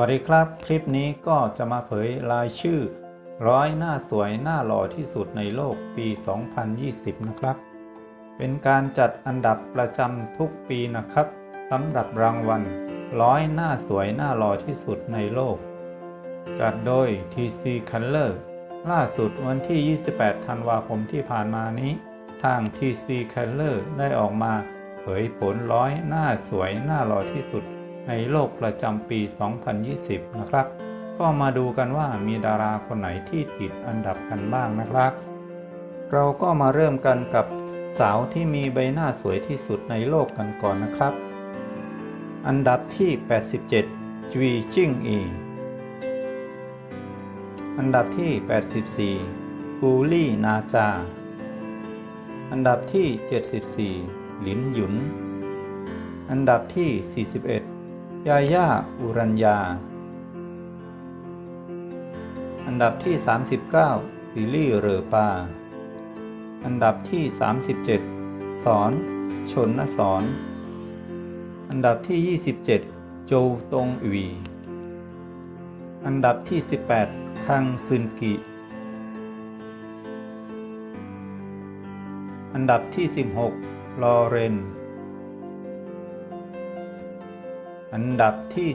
วัสดีครับ คลิปนี้ก็จะมาเผยรายชื่อ ร้อยหน้าสวยหน้าหล่อที่สุดในโลกปี 2020 นะครับ เป็นการจัดอันดับประจำทุกปีนะครับสำหรับรางวัลร้อยหน้าสวยหน้าหล่อที่สุดในโลก จัดโดย TC Color ล่าสุดวันที่ 28 ธันวาคมที่ผ่านมานี้ ทาง TC Color ได้ออกมาเผยผลร้อยหน้าสวยหน้าหล่อที่สุด ในโลกประจำปี 2020 นะครับ ก็มาดูกันว่ามีดาราคนไหนที่ติดอันดับกันบ้างนะครับ เราก็มาเริ่มกันกับสาวที่มีใบหน้าสวยที่สุดในโลกกันก่อนนะครับ อันดับที่ 87 จวีจิ้งอี อันดับที่ 84 กูลี่นาจา อันดับที่ 74 หลินหยุน อันดับที่ 41 ยาย่าอุรัญญา อันดับที่ 39ลิลี่เรอปา อันดับที่ 37 สอน ชนนสอน อันดับที่ 27 โจตงอวีอันดับที่ 18 คังซึนกิ อันดับที่ 16 ลอเรน อันดับที่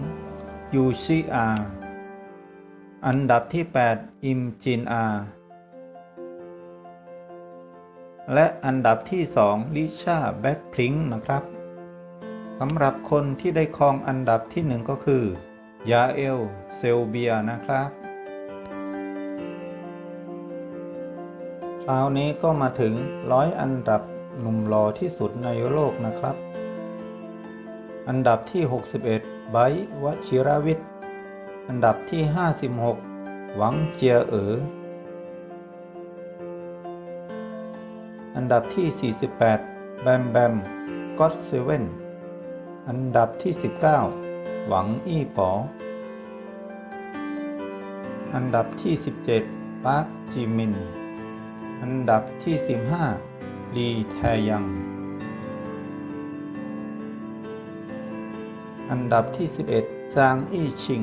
12 ยูชิอา อันดับที่ 8 อิมจินอา และอันดับที่ 2 ลิชาแบ็คพลิงนะครับสำหรับคนที่ได้ครองอันดับที่ 1 ก็คือยาเอลเซลเบียนะครับ คราวนี้ก็มาถึงร้อยอันดับหนุ่มหล่อที่สุดในโลกนะครับ อันดับที่ 61 ไบ์วชิรวิทย์ อันดับที่ 56 หวังเจียเอ๋อ อันดับที่ 48 แบมแบมก็อตเซเว่น อันดับที่ 19 หวังอี้ป๋อ อันดับที่ 17 ปาร์คจิมิน อันดับที่ 15 ลีแทยัง อันดับที่ 11 จางอี้ชิง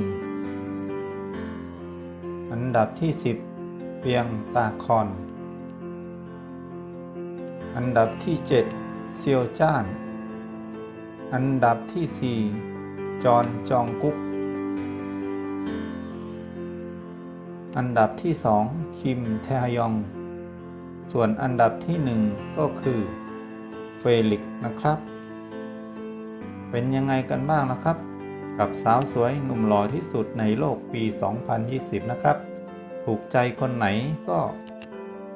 อันดับที่ 10เปียงตาคอน อันดับที่ 7 เซียวจ้าน อันดับที่ 4 จอนจองกุ๊ก อันดับที่ 2 คิมแทฮยอง ส่วนอันดับที่ 1 ก็คือเฟลิกนะครับ เป็นยังไงกันบ้างนะครับ กับสาวสวยหนุ่มหล่อที่สุดในโลกปี 2020 นะครับ ถูกใจคนไหนก็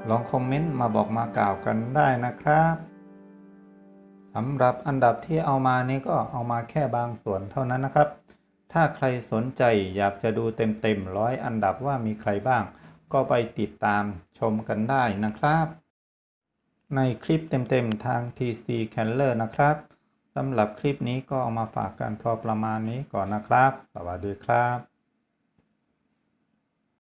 ลองคอมเมนต์มาบอกมากล่าวกันได้นะครับสำหรับอันดับที่เอามานี้ก็เอามาแค่บางส่วนเท่านั้นนะครับ ถ้าใครสนใจอยากจะดูเต็มๆร้อยอันดับว่ามีใครบ้าง ก็ไปติดตามชมกันได้นะครับ ในคลิปเต็มๆทาง TC c a n l e r นะครับ สำหรับคลิปนี้ก็เอามาฝากกันพอประมาณนี้ก่อนนะครับ สวัสดีครับ